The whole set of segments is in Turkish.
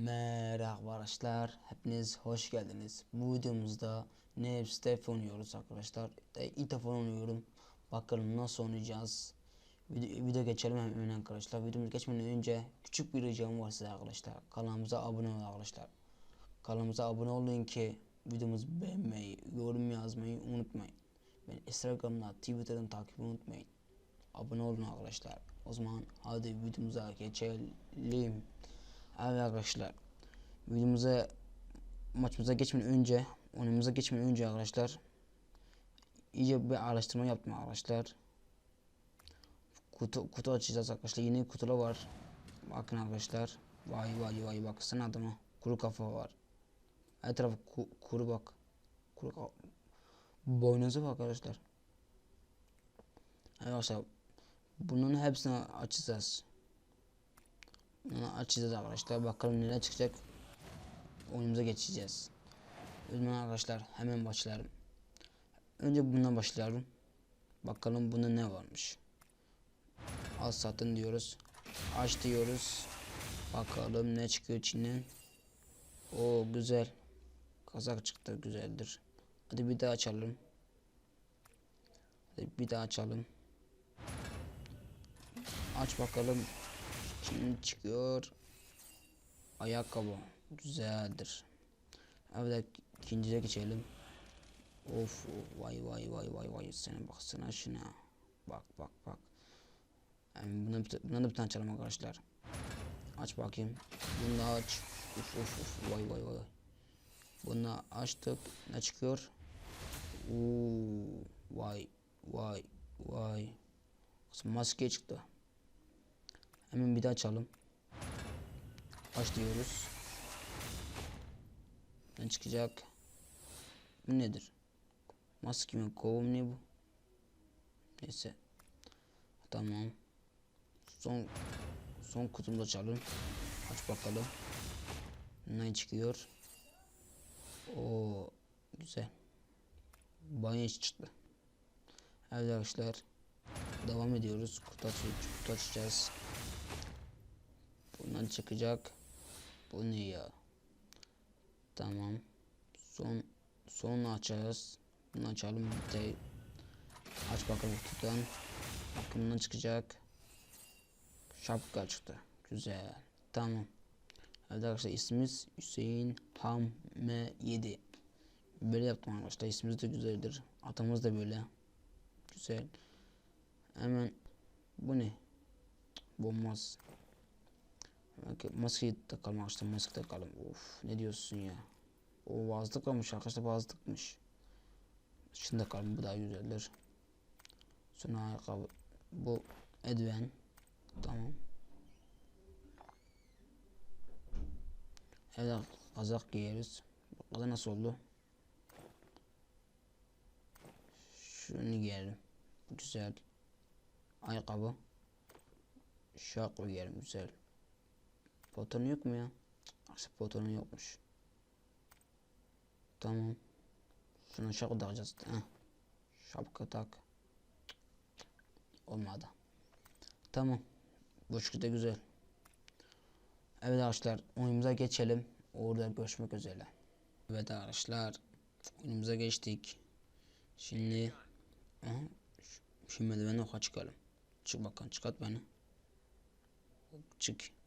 Merhaba arkadaşlar, hepiniz hoş geldiniz. Bu videomuzda ne Step oynuyoruz arkadaşlar. E, İlk defa oynuyorum. Bakalım nasıl oynayacağız. Video, video geçelim hemen arkadaşlar. Videomuza geçmeden önce küçük bir ricam var size arkadaşlar. Kanalımıza abone olun arkadaşlar. Kanalımıza abone olun ki videomuzu beğenmeyi, yorum yazmayı unutmayın. Ben Instagram'da, Twitter'dan takip unutmayın. Abone olun arkadaşlar. O zaman hadi videomuza geçelim. Evet arkadaşlar. Videomuza maçımıza geçmeden önce, oyunumuza geçmeden önce arkadaşlar iyice bir araştırma yaptım arkadaşlar. Kutu, kutu açacağız arkadaşlar. Yeni kutular var. Bakın arkadaşlar. Vay vay vay baksana adama. Kuru kafa var. Her tarafı ku- kuru bak. Kuru kafa. Boynuzu bak arkadaşlar. Evet arkadaşlar. Bunun hepsini açacağız. Bunu açacağız arkadaşlar. Bakalım neler çıkacak. Oyunumuza geçeceğiz. O zaman arkadaşlar hemen başlayalım. Önce bundan başlayalım. Bakalım bunda ne varmış. Al satın diyoruz. Aç diyoruz. Bakalım ne çıkıyor içinden. O güzel. Kazak çıktı güzeldir. Hadi bir daha açalım. Hadi bir daha açalım. Aç bakalım. Şimdi çıkıyor. Ayakkabı. Güzeldir. Evet ikinciye geçelim. Of vay vay vay vay vay sana baksana şuna. Bak bak bak. Yani buna, bir- buna da bir tane açalım arkadaşlar. Aç bakayım. Bunu da aç. Uf uf uf vay vay vay. Bunu açtık. Ne çıkıyor? Oo, vay vay vay. Maske çıktı. Hemen bir daha açalım. Aç diyoruz. Ne çıkacak? Bu nedir? Maske mi? Kovum ne bu? Neyse. Tamam. Son son kutumuzu açalım. Aç bakalım. Ne çıkıyor? O güzel. Banyo çıktı. Evet arkadaşlar. Devam ediyoruz. Kutu, aç- kutu açacağız. Bundan çıkacak. Bu ne ya? Tamam. Son son açacağız. Bunu açalım de aç bakalım kutudan. Bakımdan çıkacak. Şapka çıktı. Güzel. Tamam. Evet arkadaşlar ismimiz Hüseyin Ham M 7. Böyle yaptım arkadaşlar. İsmimiz de güzeldir. Atamız da böyle. Güzel. Hemen bu ne? Bombaz. Maskeyi takalım arkadaşlar maske takalım. Of ne diyorsun ya. O vazlık olmuş arkadaşlar vazlıkmış. Şimdi takalım bu daha güzeldir. Sonra ayakkabı. Bu eldiven. Tamam. Evet kazak giyiyoruz. Kazak nasıl oldu? Şunu giyelim. Güzel. Ayakkabı. Şapka giyelim güzel. Pantolon yok mu ya? Aslında pantolon yokmuş. Tamam. Şuna şapka takacağız. Heh. Şapka tak. Olmadı. Tamam. Bu şekilde güzel. Evet arkadaşlar oyunumuza geçelim. Orada görüşmek üzere. Evet arkadaşlar oyunumuza geçtik. Şimdi Aha, şimdi merdiveni oka çıkalım. Çık bakalım çıkart beni. Çık.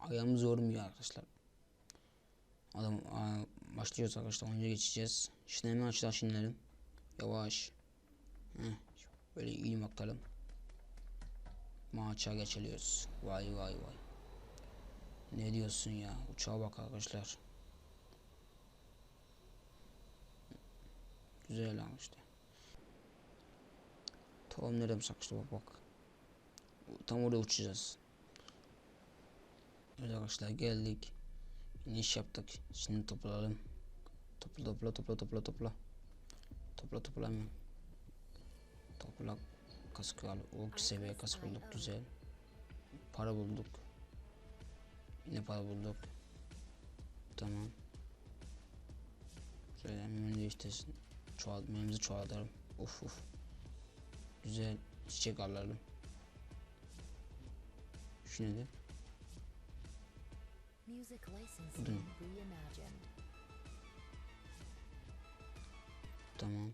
Ayağımız yormuyor arkadaşlar. Adam başlıyoruz arkadaşlar oyunca geçeceğiz. Hemen aşağı inelim. Yavaş. Heh, böyle iyi bakalım. Maça geçiliyoruz. Vay vay vay. Ne diyorsun ya? Uçağa bak arkadaşlar. Güzel işte. Tamam nereye sakıştı bak bak. Tam oraya uçacağız. Evet arkadaşlar geldik. İniş yaptık. Şimdi toplayalım. Topla topla topla topla topla. Topla topla hemen. Topla kaskı al. O seviye kask bulduk güzel. Para bulduk. Yine para bulduk. Tamam. Şöyle hemen değiştirsin. Çoğalt, memimizi çoğaltalım. Uf uf. Güzel çiçek alalım. Şu neydi? Music licensing reimagined. Tamam.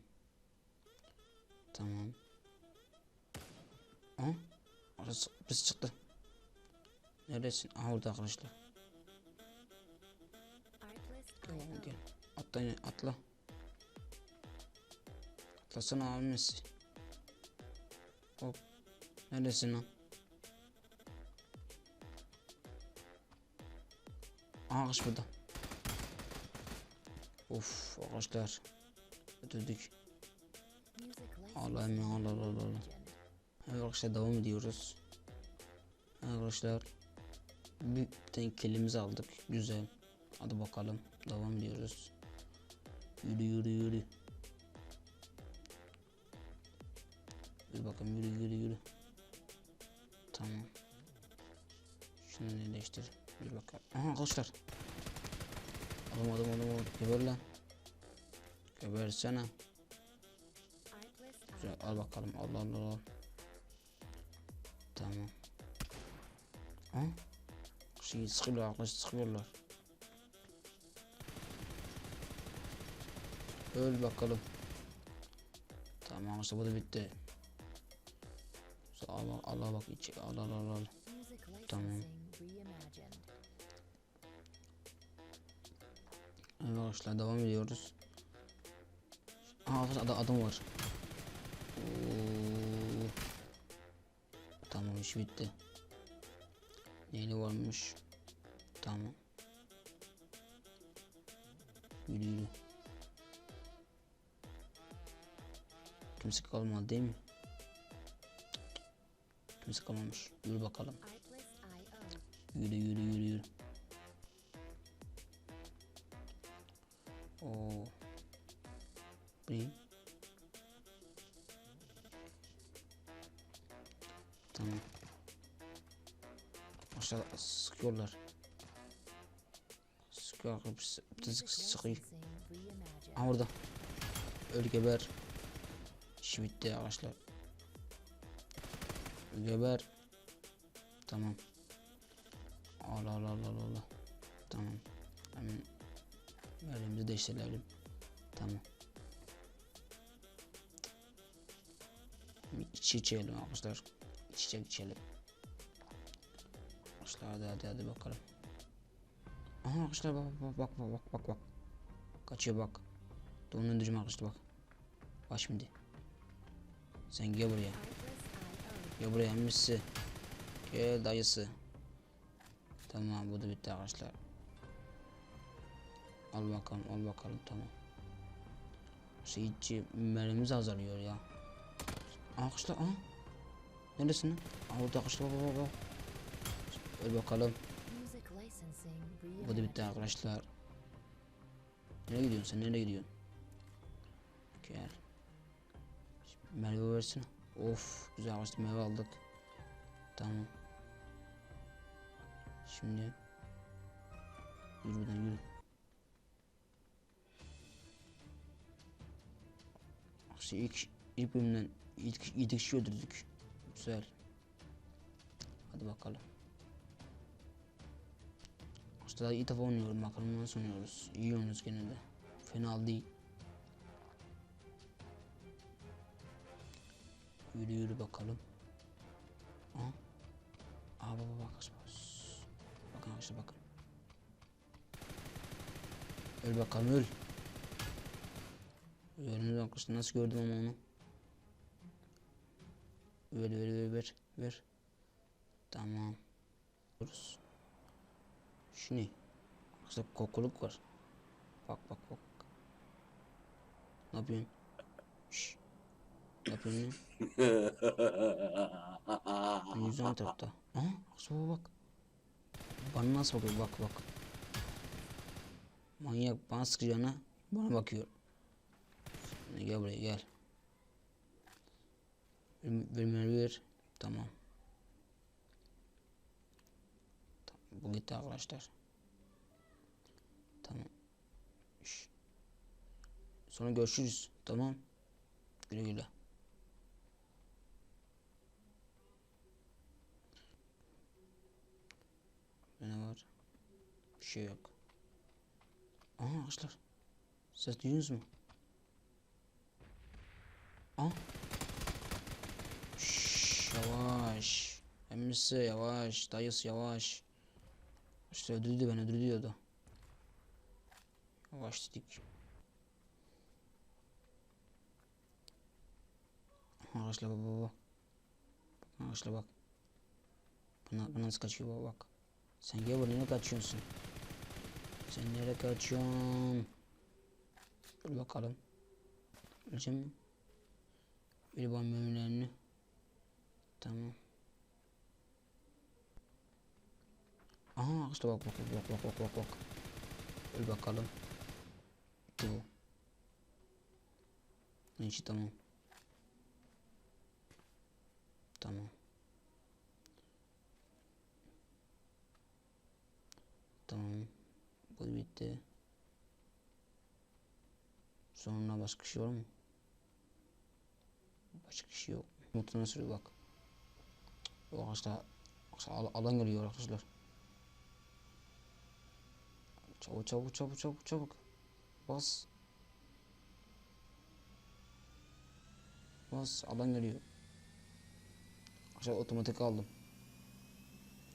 Tamam. Aa, orası biz çıktı. Neredesin? Aha orada arkadaşlar. Tamam gel. Atla yine atla. Atlasana abi Messi. Hop. Neredesin lan? Ağaç burada. Of ağaçlar. Ötürdük. Allah'ım Allah Allah Allah. Evet arkadaşlar devam ediyoruz. Arkadaşlar bir tane kilimizi aldık. Güzel. Hadi bakalım. Devam ediyoruz. Yürü yürü yürü. Yürü bakalım yürü yürü yürü. Tamam. Şunu ne Yürü bakalım. Aha arkadaşlar. Adam adam adam adam. Geber lan. Gebersene. Güzel, al bakalım. Allah Allah Allah. Tamam. Ha? Şey sıkıyorlar arkadaşlar sıkıyorlar. Öl bakalım. Tamam işte bu da bitti. Allah Allah bak içi Allah Allah Allah. Tamam. Evet arkadaşlar devam ediyoruz. Aa adam, adam var. Oo. Tamam iş bitti. Neyli varmış? Tamam. Yürü yürü. Kimse kalmadı değil mi? Kimse kalmamış. Yürü bakalım. Yürü yürü yürü yürü. Bu? Tamam. Aşağı sıkıyorlar. Sıkıyor. Music sıkıyor. Aha orada. Öl geber. İş bitti arkadaşlar. Geber. Tamam. Allah Allah Allah Allah. Tamam. Hemen yerimizi değiştirelim. Tamam. Bir iç içelim arkadaşlar. İç içe içelim. Arkadaşlar hadi hadi hadi bakalım. Aha arkadaşlar bak bak bak bak bak bak bak. Kaçıyor bak. Donun öndürücüm arkadaşlar bak. Bak şimdi. Sen gel buraya. Gel buraya emmisi. Gel dayısı. Tamam bu da bitti arkadaşlar. Al bakalım al bakalım tamam. İçi mermimiz azalıyor ya. Arkadaşlar aha. Neredesin lan? Aa orada arkadaşlar bak bak bak. Öl bakalım. Bu da bitti arkadaşlar. Nereye gidiyorsun sen nereye gidiyorsun? Gel. Şimdi Meyve versene. Of güzel arkadaşlar meyve aldık. Tamam. Şimdi yürü buradan yürü. İşte ilk ilk bölümden ilk yedi kişi öldürdük. Güzel. Hadi bakalım. İşte ilk defa oynuyorum bakalım nasıl oynuyoruz. İyi oynuyoruz gene de. Fena değil. Yürü yürü bakalım. Aa. Aa baba bak. Bakın arkadaşlar bakın. Öl bakalım öl. Gördünüz arkadaşlar nasıl gördüm ama onu. Ver ver ver ver ver. Tamam. Duruz. Şu ne? Arkadaşlar kokuluk var. Bak bak bak. Ne yapıyorsun? Şşş. Ne yapıyorsun lan? Yüzüne tarafta. Arkadaşlar bak. Bana nasıl bakıyor bak bak. Manyak bana sıkacağına bana bakıyor. Gel buraya gel. Bir, bir mermi ver. Tamam. Bu gitti arkadaşlar. Tamam. Sonra görüşürüz. Tamam. Güle güle. şey yok. Aha arkadaşlar. Ses duyuyorsunuz mu? Aa. Şşş, yavaş. Emmisi yavaş. Dayısı yavaş. İşte öldürdü beni öldürdü diyordu. Yavaş dedik. Arkadaşlar bak bak bak. Arkadaşlar bak. Buna, buna nasıl kaçıyor bak bak. Sen gel buraya nereye kaçıyorsun? Sen nereye kaçıyorsun? Dur bakalım. Öleceğim mi? Bana mühürlerini. Tamam. Aha işte bak bak bak bak bak bak bak. Öl bakalım. Bu. Neyse tamam. Tamam. Tamam. Bu bitti. Sonra başka şey var mı? Başka şey yok. Mutlu'na sürüyor bak. O arkadaşlar al- alan geliyor arkadaşlar. Çabuk çabuk çabuk çabuk çabuk. Bas. Bas alan geliyor. Arkadaşlar otomatik aldım.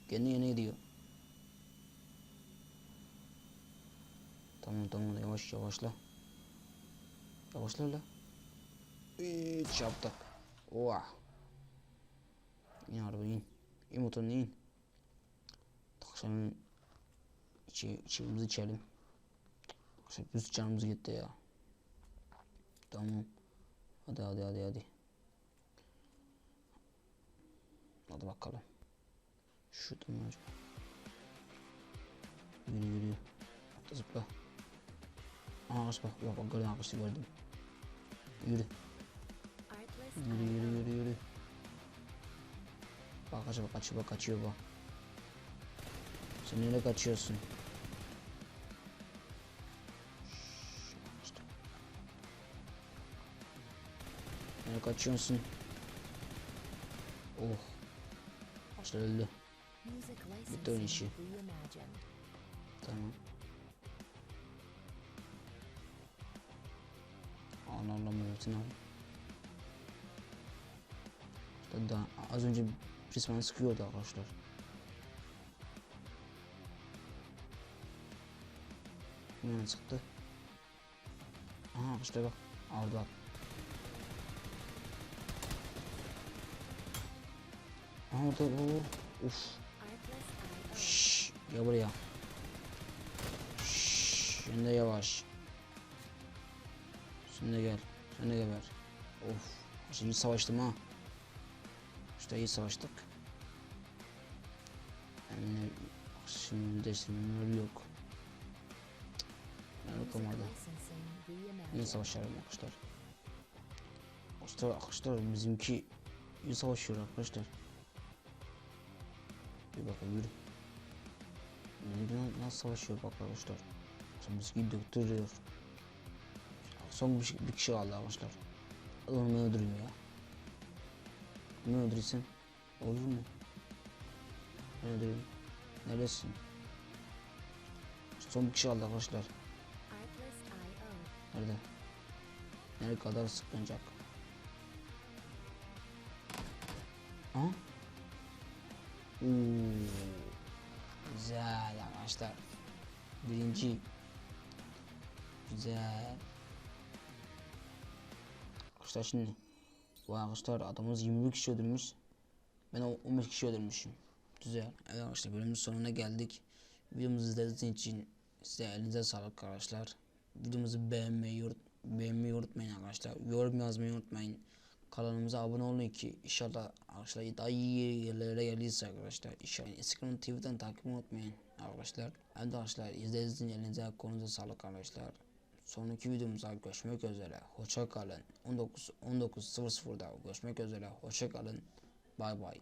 Kendi yine gidiyor. Tamam tamam yavaş yavaşla. Yavaşla la. Hiç yaptık. Oha. İn araba in. İn motorunu in. Akşamın içi, içimizi içelim. Akşam biz canımız gitti ya. Tamam. Hadi hadi hadi hadi. Hadi bakalım. Şuradan mı acaba? Yürü yürü. Zıpla. Aa bak. Bak bak gördüm ağaçı gördüm. Yürü. Yürü yürü yürü yürü. Bak acaba kaçıyor bak kaçıyor bak. Sen nereye kaçıyorsun? İşte. Nereye kaçıyorsun? Oh. Ağaçlar öldü. Bitti oyun işi. Tamam. Allah Allah İşte daha az önce bana sıkıyordu arkadaşlar. Kim bana sıktı? Aha işte bak. Aldı bak. Aha orada o. Uf. Şşş. Gel buraya. Şşş. De yavaş. De gel. De geber. Of. Şimdi savaştım ha. İşte iyi savaştık. Yani şimdi değiştirmeler yok. Licensing Yine reimagined. savaşalım arkadaşlar. Arkadaşlar, arkadaşlar bizimki iyi savaşıyor arkadaşlar. Bir bakalım yürü. Nasıl savaşıyor bak arkadaşlar. Sonra bizimki döktürüyor. Son bir, bir kişi kaldı arkadaşlar. Onu ben öldüreyim ya. Ne öldürürsen olur mu? Öldüreyim. Neredesin? Son bir kişi kaldı arkadaşlar. Nerede? Nereye kadar sıkılacak? Ha? Oo. Güzel arkadaşlar. Birinci. Güzel. Arkadaşlar şimdi. Bu arkadaşlar adamımız 21 kişi öldürmüş. Ben o 15 kişi öldürmüşüm. Güzel. Evet arkadaşlar bölümün sonuna geldik. Videomuzu izlediğiniz için size elinize sağlık arkadaşlar. Videomuzu beğenmeyi, beğenmeyi unutmayın arkadaşlar. Yorum yazmayı unutmayın. Kanalımıza abone olun ki inşallah arkadaşlar daha iyi yerlere gelirse arkadaşlar. İnşallah Instagram TV'den takip unutmayın arkadaşlar. Evet arkadaşlar izlediğiniz için elinize kolunuza sağlık arkadaşlar. Sonraki videomuzda görüşmek üzere. Hoşça kalın. 19 19.00'da görüşmek üzere. Hoşça kalın. Bay bay.